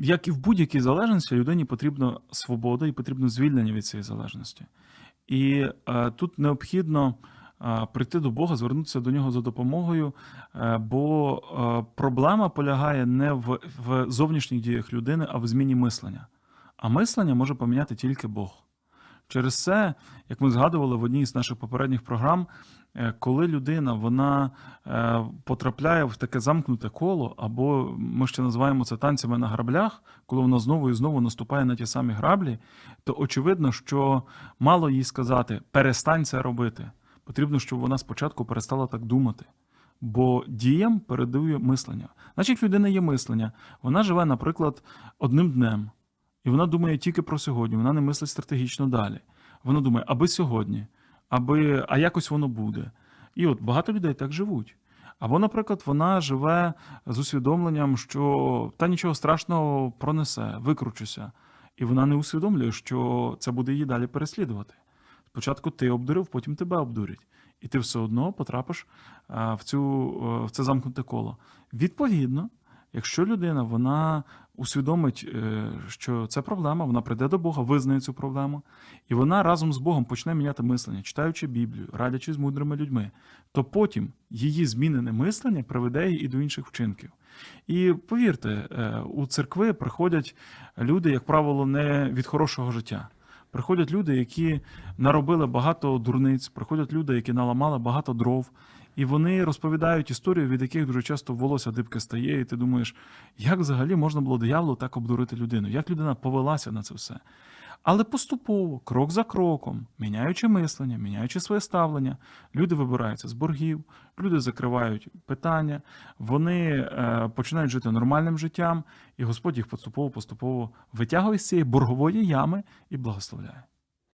як і в будь-якій залежності, людині потрібна свобода і потрібно звільнення від цієї залежності. І е, тут необхідно е, прийти до Бога, звернутися до нього за допомогою, е, бо е, проблема полягає не в, в зовнішніх діях людини, а в зміні мислення. А мислення може поміняти тільки Бог. Через це, як ми згадували в одній з наших попередніх програм, е, коли людина вона е, потрапляє в таке замкнуте коло, або ми ще називаємо це танцями на граблях, коли вона знову і знову наступає на ті самі граблі, то очевидно, що мало їй сказати перестань це робити. Потрібно, щоб вона спочатку перестала так думати. Бо діям передує мислення. Значить, в людини є мислення. Вона живе, наприклад, одним днем. І вона думає тільки про сьогодні, вона не мислить стратегічно далі. Вона думає, аби сьогодні, аби, а якось воно буде. І от багато людей так живуть. Або, наприклад, вона живе з усвідомленням, що та нічого страшного пронесе, викручуся. І вона не усвідомлює, що це буде її далі переслідувати. Спочатку ти обдурив, потім тебе обдурять. І ти все одно потрапиш в, цю, е, в це замкнуте коло. Відповідно, якщо людина вона усвідомить, е, що це проблема, вона прийде до Бога, визнає цю проблему, і вона разом з Богом почне міняти мислення, читаючи Біблію, радячись з мудрими людьми, то потім її змінене мислення приведе її і до інших вчинків. І повірте, е, у церкви приходять люди, як правило, не від хорошого життя. Приходять люди, які наробили багато дурниць, приходять люди, які наламали багато дров, і вони розповідають історію, від яких дуже часто волосся дибки стає, і ти думаєш, як взагалі можна було дияволу так обдурити людину? Як людина повелася на це все? Але поступово, крок за кроком, міняючи мислення, міняючи своє ставлення, люди вибираються з боргів, люди закривають питання, вони е, починають жити нормальним життям, і Господь їх поступово-поступово витягує з цієї боргової ями і благословляє.